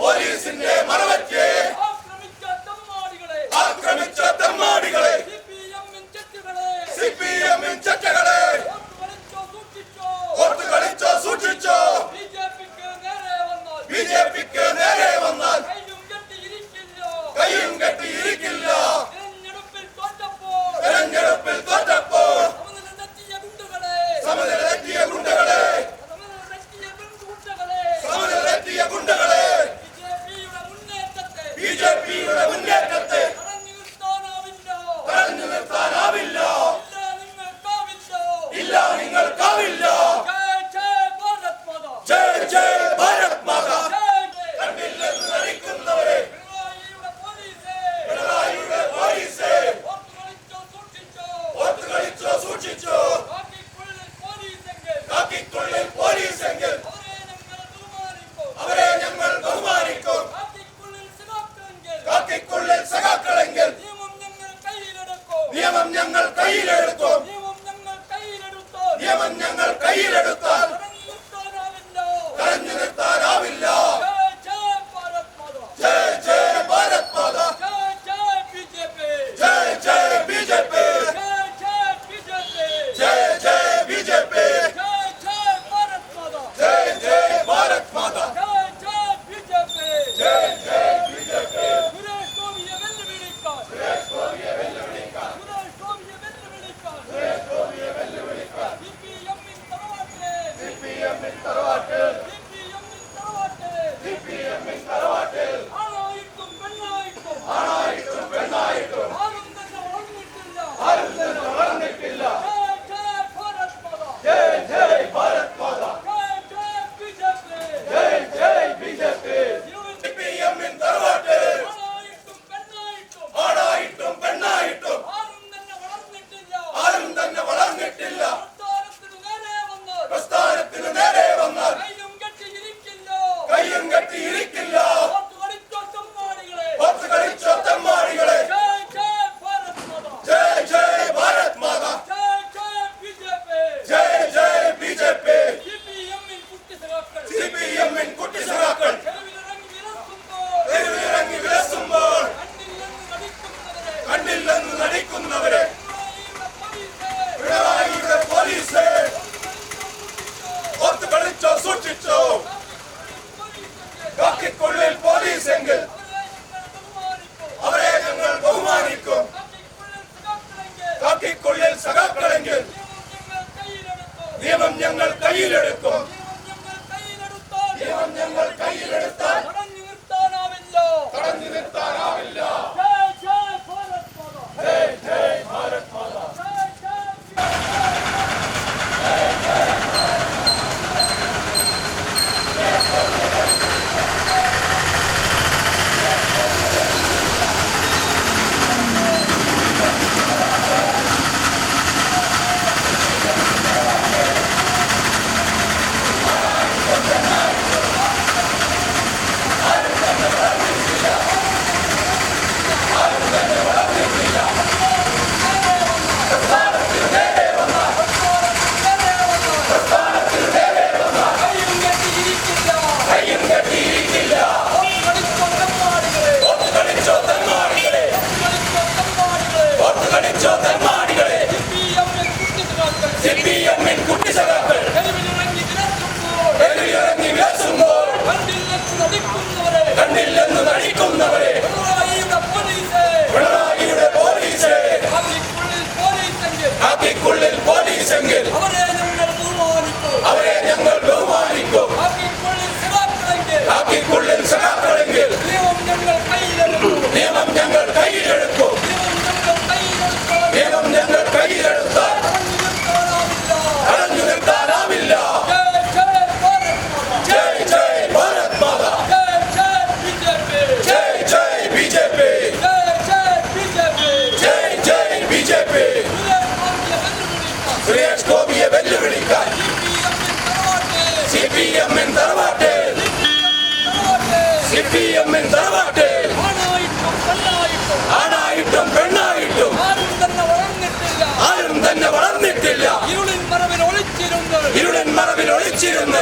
പോലീസിന്റെ മറവയ്ക്ക് കൊന്നവരെ പിണറായിയുടെ പോലീസ് അതിക്കുള്ളിൽ പോലീസെങ്കിൽ അവർ സി പി എമ്മിൻ തറവാട്ട് സി പി എമ്മിൻ തറവാട്ട് ആണായിട്ടും പെണ്ണായിട്ടും ആരും തന്നെ വളർന്നിട്ടില്ല. ഇരുളൻ മറവിൽ ഒളിച്ചിരുന്നു ഇരുളൻ മറവിൽ ഒളിച്ചിരുന്നു